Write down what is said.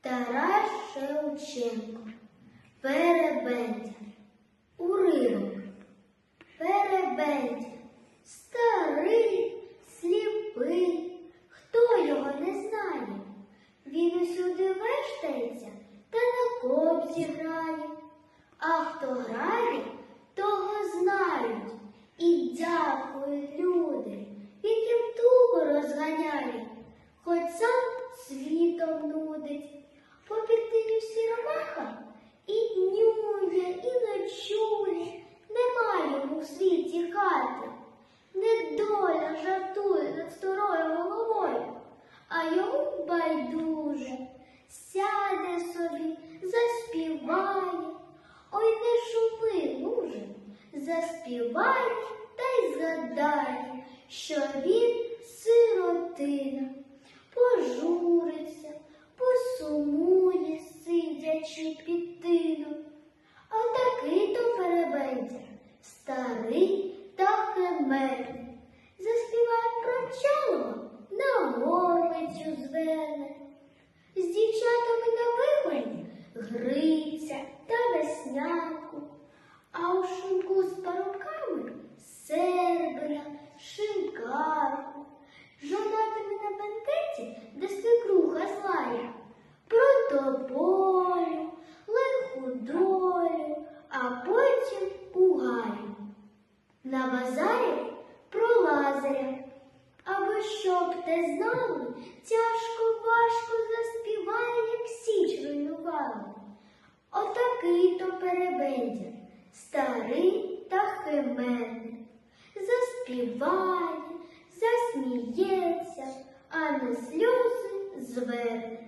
Тарас Шевченко, Перебендя, уривок, Перебендя, старий, сліпий, хто його не знає? Він усюди вештається та на копці грає. Байдуже. Сяде собі, заспіває. Ой, не шуми, муже, заспіває та й згадає, що він сиротина, пожуриться, посумує, сидячи під тином. А такий то перебендя, старий та химерний, заспіває про чало на горлицю зверне. З дівчатами на вигоні гриця та веснянку, а у шумку з паруками сербля, шинкарку, жонатими на бенкеті, де свекруха злая, про тополю, лиху долю, а потім у гарю. На базарі про лазаря. А ви щоб те знали, тяжко важко заспіває, як січ руйнували. Отакий то перебендя, старий та химерний. Заспіває, засміється, а на сльози зверне.